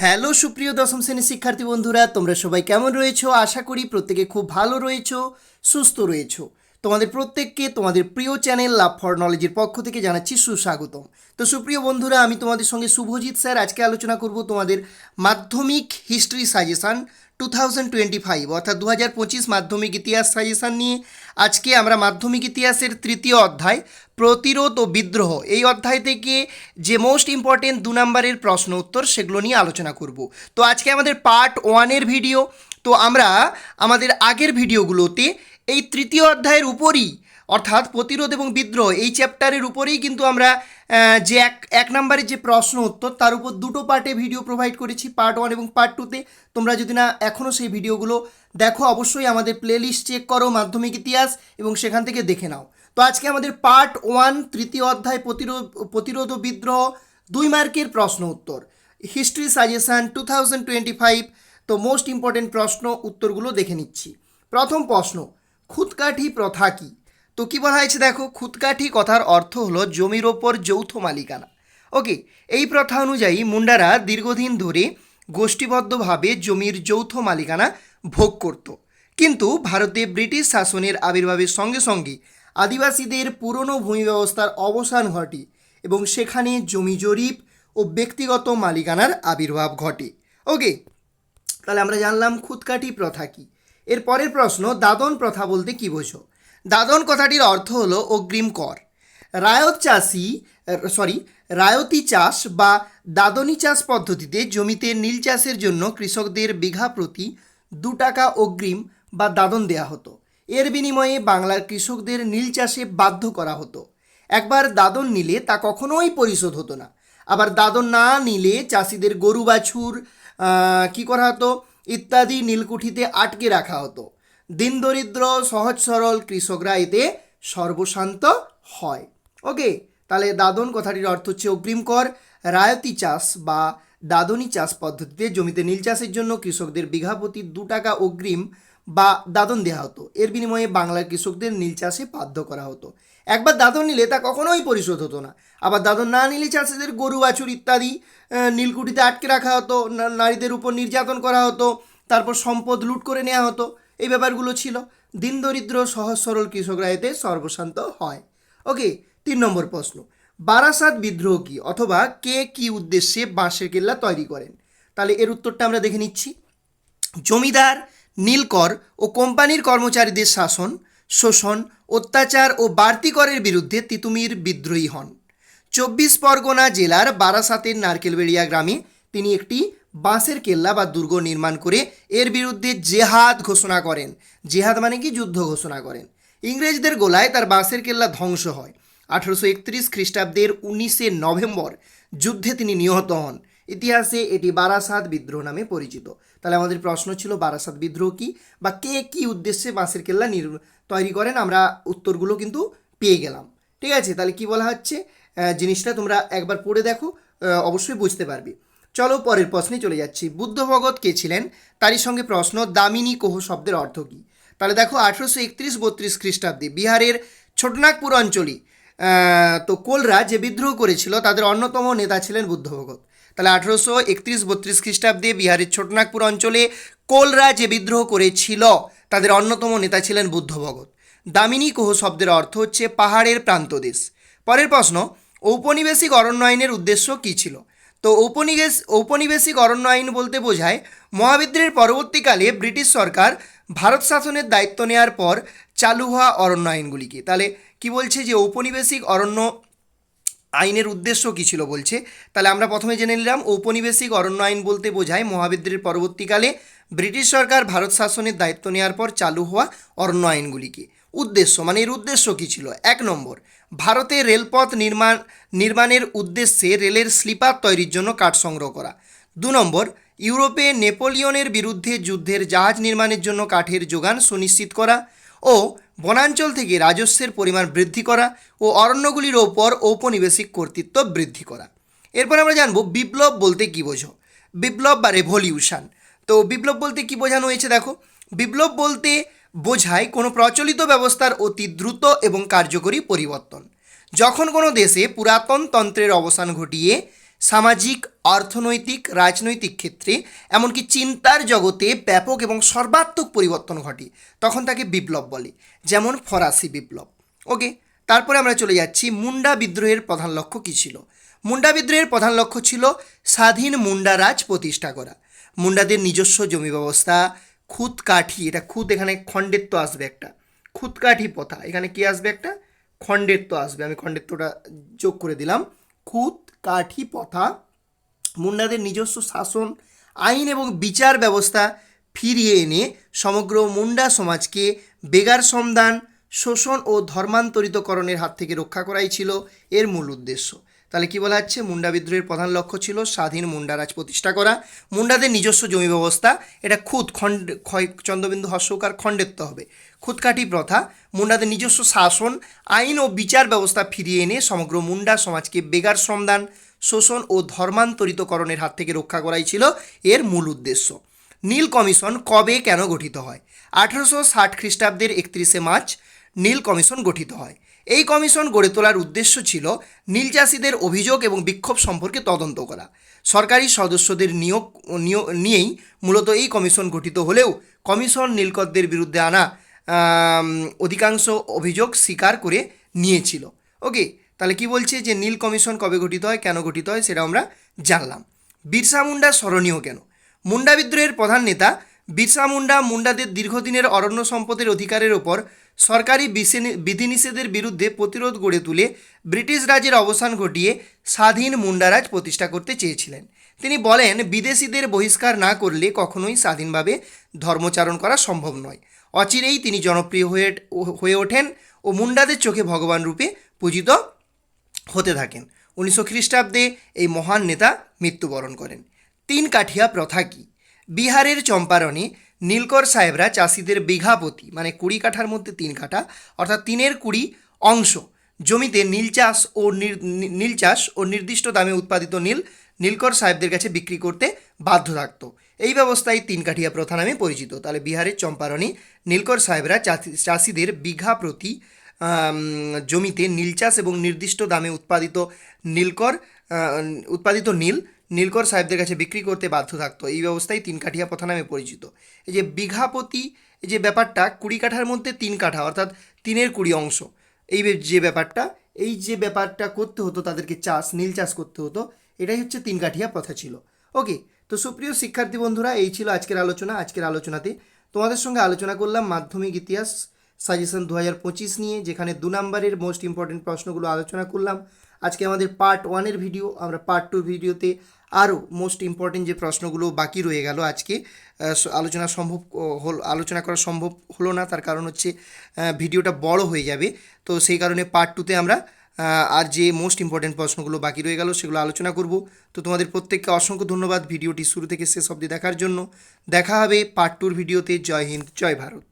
Hello, সুপ্রিয় দশম শ্রেণির শিক্ষার্থী বন্ধুরা, তোমরা সবাই কেমন রয়েছো? আশা করি প্রত্যেকে খুব ভালো রয়েছো, সুস্থ রয়েছো। তোমাদের প্রত্যেককে তোমাদের প্রিয় চ্যানেল লাভ ফর নলেজের পক্ষ থেকে জানাচ্ছি সুস্বাগতম। তো সুপ্রিয় বন্ধুরা, আমি তোমাদের সঙ্গে শুভজিৎ স্যার আজকে আলোচনা করব তোমাদের Madhyamik history suggestion two thousand twenty five, অর্থাৎ দু হাজার পঁচিশ মাধ্যমিক ইতিহাস সাজেশান নিয়ে। আজকে আমরা মাধ্যমিক ইতিহাসের তৃতীয় অধ্যায়, প্রতিরোধ ও বিদ্রোহ, এই অধ্যায় থেকে যে মোস্ট ইম্পর্টেন্ট দু নম্বরের প্রশ্ন উত্তর সেগুলো নিয়ে আলোচনা করব। তো আজকে আমাদের পার্ট ওয়ানের ভিডিও তো আমরা আমাদের আগের ভিডিওগুলোতে এই তৃতীয় অধ্যায়ের উপরই, অর্থাৎ প্রতিরোধ এবং বিদ্রোহ, এই চ্যাপ্টারের উপরেই কিন্তু আমরা যে এক এক নম্বরের যে প্রশ্ন উত্তর, তার উপর দুটো পার্টে ভিডিও প্রোভাইড করেছি পার্ট ওয়ান এবং পার্ট টুতে তোমরা যদি না এখনও সেই ভিডিওগুলো দেখো, অবশ্যই আমাদের প্লেলিস্ট চেক করো, মাধ্যমিক ইতিহাস, এবং সেখান থেকে দেখে নাও। তো আজকে আমাদের পার্ট ওয়ান তৃতীয় অধ্যায়, প্রতিরোধ প্রতিরোধ ও বিদ্রোহ, দুই মার্কের প্রশ্ন উত্তর। History suggestion two thousand twenty five তো মোস্ট ইম্পর্টেন্ট প্রশ্ন উত্তরগুলো দেখে নিচ্ছি। প্রথম প্রশ্ন খুদকাঠি প্রথা কী? তো কী বলা হয়েছে দেখো খুদকাঠি কথার অর্থ হলো জমির ওপর যৌথ মালিকানা। ওকে, এই প্রথা অনুযায়ী মুন্ডারা দীর্ঘদিন ধরে গোষ্ঠীবদ্ধভাবে জমির যৌথ মালিকানা ভোগ করত। কিন্তু ভারতে ব্রিটিশ শাসনের আবির্ভাবের সঙ্গে সঙ্গে আদিবাসীদের পুরনো ভূমি ব্যবস্থার অবসান ঘটে এবং সেখানে জমি জরিপ ও ব্যক্তিগত মালিকানার আবির্ভাব ঘটে। ওকে, তাহলে আমরা জানলাম খুদকাঠি প্রথা কি। এর পরের প্রশ্ন, দাদন প্রথা বলতে কি বোঝো? দাদন কথাটির অর্থ হলো অগ্রিম কর। রায়ত চাষি, সরি, রায়তি চাষ বা দাদনি চাষ পদ্ধতিতে জমিতে নীল চাষের জন্য কৃষকদের বিঘা প্রতি দু টাকা অগ্রিম বা দাদন দেয়া হতো। এর বিনিময়ে বাংলার কৃষকদের নীল চাষে বাধ্য করা হতো। একবার দাদন নিলে তা কখনোই পরিশোধ হতো না। আবার দাদন না নিলে চাষিদের গরু, বাছুর কি করা হতো? ইত্যাদি নীলকুঠিতে আটকে রাখা হতো। দিন দরিদ্র, সহজ সরল কৃষকরা এতে সর্বশান্ত হয়। ওকে তাহলে দাদন কথাটির অর্থ হচ্ছে অগ্রিম কর, রায়তি চাষ বা দাদনি চাষ পদ্ধতিতে জমিতে নীল চাষের জন্য কৃষকদের বিঘা প্রতি দু টাকা অগ্রিম বা দাদন দেওয়া হতো। এর বিনিময়ে বাংলার কৃষকদের নীল চাষে বাধ্য করা হতো। একবার দাদন নিলে তা কখনোই পরিশোধ হতো না। আবার দাদন না নিলে চাষিদের গরু, বাছুর ইত্যাদি নীলকুঠিতে আটকে রাখা হতো নারীদের উপর নির্যাতন করা হতো, তারপর সম্পদ লুট করে নেওয়া হতো। এই ব্যাপারগুলো ছিল। দিন দরিদ্র, সহজ, সরল কৃষকরা এতে সর্বশান্ত হয়। ওকে, তিন নম্বর প্রশ্ন। বারাসাত বিদ্রোহ কি অথবা কে কি উদ্দেশ্যে বাঁশের কেল্লা তৈরি করেন? তাহলে এর উত্তরটা আমরা দেখে নিচ্ছি। জমিদার নীলকর ও কোম্পানির কর্মচারীদের শাসন, শোষণ, অত্যাচার ও বাড়তি করের বিরুদ্ধে তিতুমির বিদ্রোহী হন। চব্বিশ পরগনা জেলার বারাসাতের নারকেলবেড়িয়া গ্রামে তিনি একটি বাঁশের কেল্লা বা দুর্গ নির্মাণ করে এর বিরুদ্ধে জেহাদ ঘোষণা করেন। জেহাদ মানে কি? যুদ্ধ ঘোষণা করেন। ইংরেজদের গোলায় তার বাঁশের কেল্লা ধ্বংস হয়। আঠারোশো একত্রিশ খ্রিস্টাব্দের উনিশে নভেম্বর যুদ্ধে তিনি নিহত হন। ইতিহাসে এটি বারাসাত বিদ্রোহ নামে পরিচিত। তাহলে আমাদের প্রশ্ন ছিল, বারাসাত বিদ্রোহ কি বা কে কি উদ্দেশ্যে বাঁশের কেল্লা নির তৈরি করেন? আমরা উত্তরগুলো কিন্তু পেয়ে গেলাম। ঠিক আছে? তাহলে কি বলা হচ্ছে? জিনিসটা তোমরা একবার পড়ে দেখো অবশ্যই বুঝতে পারবে। চলো পরের প্রশ্নে চলে যাচ্ছি। বুদ্ধ ভগত কে ছিলেন? তারই সঙ্গে প্রশ্ন, দামিনী কোহ শব্দের অর্থ কী? তাহলে দেখো, আঠেরোশো একত্রিশ বত্রিশ খ্রিস্টাব্দে বিহারের ছোটনাগপুর অঞ্চলে তো কোলরা যে বিদ্রোহ করেছিল, তাদের অন্যতম নেতা ছিলেন বুদ্ধ ভগত তাহলে আঠেরোশো একত্রিশ বত্রিশ খ্রিস্টাব্দে বিহারের ছোটনাগপুর অঞ্চলে কোলরা যে বিদ্রোহ করেছিল, তাদের অন্যতম নেতা ছিলেন বুদ্ধ ভগত দামিনী কোহ শব্দের অর্থ হচ্ছে পাহাড়ের প্রান্তদেশ পরের প্রশ্ন, ঔপনিবেশিক অরণ্য আইনের উদ্দেশ্য কী ছিল? তো ঔপনিবেশ, ঔপনিবেশিক অরণ্য আইন বলতে বোঝায়, মহাবিদ্রোহের পরবর্তীকালে ব্রিটিশ সরকার ভারত শাসনের দায়িত্ব নেওয়ার পর চালু হওয়া অরণ্য আইনগুলিকে তাহলে কি বলছে যে ঔপনিবেশিক অরণ্য আইনের উদ্দেশ্য কী ছিল বলছে? তাহলে আমরা প্রথমে জেনে নিলাম, ঔপনিবেশিক অরণ্য আইন বলতে বোঝায় মহাবিদ্রের পরবর্তীকালে ব্রিটিশ সরকার ভারত শাসনের দায়িত্ব নেওয়ার পর চালু হওয়া অরণ্য আইনগুলিকে উদ্দেশ্য মানে এর উদ্দেশ্য কী ছিল? এক নম্বর, ভারতে রেলপথ নির্মাণ নির্মাণের উদ্দেশ্যে রেলের স্লিপার তৈরির জন্য কাঠ সংগ্রহ করা। দু নম্বর, ইউরোপে নেপোলিয়নের বিরুদ্ধে যুদ্ধের জাহাজ নির্মাণের জন্য কাঠের যোগান সুনিশ্চিত করা। ও বনাঞ্চল থেকে রাজস্বের পরিমাণ বৃদ্ধি করা ও অরণ্যগুলির ওপর ঔপনিবেশিক কর্তৃত্ব বৃদ্ধি করা। এরপর আমরা জানব বিপ্লব বলতে কী বোঝো? বিপ্লব বা রেভলিউশন তো বিপ্লব বলতে কী বোঝানো হয়েছে দেখো? বিপ্লব বলতে বোঝায় কোনো প্রচলিত ব্যবস্থার অতি দ্রুত এবং কার্যকরী পরিবর্তন। যখন কোনো দেশে পুরাতন তন্ত্রের অবসান ঘটিয়ে সামাজিক, অর্থনৈতিক, রাজনৈতিক ক্ষেত্রে, এমনকি চিন্তার জগতে ব্যাপক এবং সর্বাত্মক পরিবর্তন ঘটে, তখন তাকে বিপ্লব বলে, যেমন ফরাসি বিপ্লব। ওকে, তারপরে আমরা চলে যাচ্ছি, মুন্ডা বিদ্রোহের প্রধান লক্ষ্য কী ছিল? মুন্ডা বিদ্রোহের প্রধান লক্ষ্য ছিল স্বাধীন মুন্ডা রাজ প্রতিষ্ঠা করা। মুন্ডাদের নিজস্ব জমি ব্যবস্থা খুদকাঠি এটা খুদ এখানে খণ্ডেত্ব আসবে একটা। খুদকাঠি প্রথা, এখানে কি আসবে একটা? খণ্ডেত্ব আসবে, আমি খণ্ডেত্বটা যোগ করে দিলাম। খুদ কাঠি পথা মুন্ডাদের নিজস্ব শাসন, আইন এবং বিচার ব্যবস্থা ফিরিয়ে এনে সমগ্র মুন্ডা সমাজকে বেগার সন্ধান, শোষণ ও ধর্মান্তরিতকরণের হাত থেকে রক্ষা করাই ছিল এর মূল উদ্দেশ্য। তাহলে কি বলা হচ্ছে? মুন্ডা বিদ্রোহের প্রধান লক্ষ্য ছিল স্বাধীন মুন্ডারাজ প্রতিষ্ঠা করা। মুন্ডাদের নিজস্ব জমি ব্যবস্থা, এটা খুদ, খণ্ড ক্ষয় চন্দ্রবিন্দু হর্ষকার খণ্ডেত্ব হবে। খুদকাঠি প্রথা, মুন্ডাদের নিজস্ব শাসন, আইন ও বিচার ব্যবস্থা ফিরিয়ে এনে সমগ্র মুন্ডা সমাজকে বেগার শ্রমদান শোষণ ও ধর্মান্তরিতকরণের হাত থেকে রক্ষা করাই ছিল এর মূল উদ্দেশ্য। নীল কমিশন কবে কেন গঠিত হয়? আঠারোশো ষাট খ্রিস্টাব্দের একত্রিশে মার্চ নীল কমিশন গঠিত হয়। এই কমিশন গড়ে তোলার উদ্দেশ্য ছিল নীল চাষিদের অভিযোগ এবং বিক্ষোভ সম্পর্কে তদন্ত করা। সরকারি সদস্যদের নিয়োগ নিয়োগ, নিয়েই মূলত এই কমিশন গঠিত হলেও কমিশন নীলকরদের বিরুদ্ধে আনা অধিকাংশ অভিযোগ স্বীকার করে নিয়েছিল। ওকে, তাহলে কি বলছে যে নীল কমিশন কবে গঠিত হয়, কেন গঠিত হয় সেটা আমরা জানলাম। বিরসা মুন্ডা স্মরণীয় কেন? মুন্ডা বিদ্রোহের প্রধান নেতা বিরসা মুন্ডা মুন্ডাদের দীর্ঘদিনের অরণ্য সম্পদের অধিকারের ওপর সরকারি বিধিনিষেধের বিরুদ্ধে প্রতিরোধ গড়ে তুলে ব্রিটিশ রাজের অবসান ঘটিয়ে স্বাধীন মুন্ডারাজ প্রতিষ্ঠা করতে চেয়েছিলেন। তিনি বলেন, বিদেশিদের বহিষ্কার না করলে কখনোই স্বাধীনভাবে ধর্মচারণ করা সম্ভব নয়। অচিরেই তিনি জনপ্রিয় হয়ে হয়ে ওঠেন ও মুন্ডাদের চোখে ভগবান রূপে পূজিত হতে থাকেন। উনিশশো খ্রিস্টাব্দে এই মহান নেতা মৃত্যুবরণ করেন। তিন কাঠিয়া প্রথা কি? বিহারের চম্পারণে নীলকর সাহেবরা চাষিদের বিঘা প্রতি মানে কুড়ি কাঠার মধ্যে তিন কাঠা, অর্থাৎ তিনের কুড়ি অংশ জমিতে নীল চাষ ও নীল চাষ ও নির্দিষ্ট দামে উৎপাদিত নীল নীলকর সাহেবদের কাছে বিক্রি করতে বাধ্য থাকত। এই ব্যবস্থায় তিন কাঠিয়া প্রথা নামে পরিচিত। তাহলে বিহারের চম্পারণী নীলকর সাহেবরা চাষি- চাষিদের বিঘা প্রতি জমিতে নীল চাষ এবং নির্দিষ্ট দামে উৎপাদিত নীলকর উৎপাদিত নীল নীলকর সাহেবদের কাছে বিক্রি করতে বাধ্য থাকতো। এই ব্যবস্থাই তিন কাঠিয়া প্রথা নামে পরিচিত। এই যে বিঘাপতি যে ব্যাপারটা, কুড়ি কাঠার মধ্যে তিন কাঠা, অর্থাৎ তিনের কুড়ি অংশ। এই যে ব্যাপারটা, এই যে ব্যাপারটা করতে হতো, তাদেরকে চাষ, নীল চাষ করতে হতো, এটাই হচ্ছে তিন কাঠিয়া প্রথা ছিল। ওকে, তো সুপ্রিয় শিক্ষার্থী বন্ধুরা, এই ছিল আজকের আলোচনা। আজকের আলোচনাতে তোমাদের সঙ্গে আলোচনা করলাম মাধ্যমিক ইতিহাস সাজেশন দু হাজার পঁচিশ নিয়ে, যেখানে দু নম্বরের মোস্ট ইম্পর্টেন্ট প্রশ্নগুলো আলোচনা করলাম। আজকে আমাদের পার্ট ওয়ানের ভিডিও আমরা পার্ট টু ভিডিওতে আরও মোস্ট ইম্পর্টেন্ট যে প্রশ্নগুলো বাকি রয়ে গেল আজকে আলোচনা সম্ভব হল আলোচনা করা সম্ভব হলো না, তার কারণ হচ্ছে ভিডিওটা বড় হয়ে যাবে। তো সেই কারণে পার্ট টুতে আমরা আর যে মোস্ট ইম্পর্টেন্ট প্রশ্নগুলো বাকি রয়ে গেল সেগুলো আলোচনা করব। তো তোমাদের প্রত্যেককে অসংখ্য ধন্যবাদ ভিডিওটি শুরু থেকে শেষ অবধি দেখার জন্য। দেখা হবে পার্ট টুর ভিডিওতে জয় হিন্দ, জয় ভারত।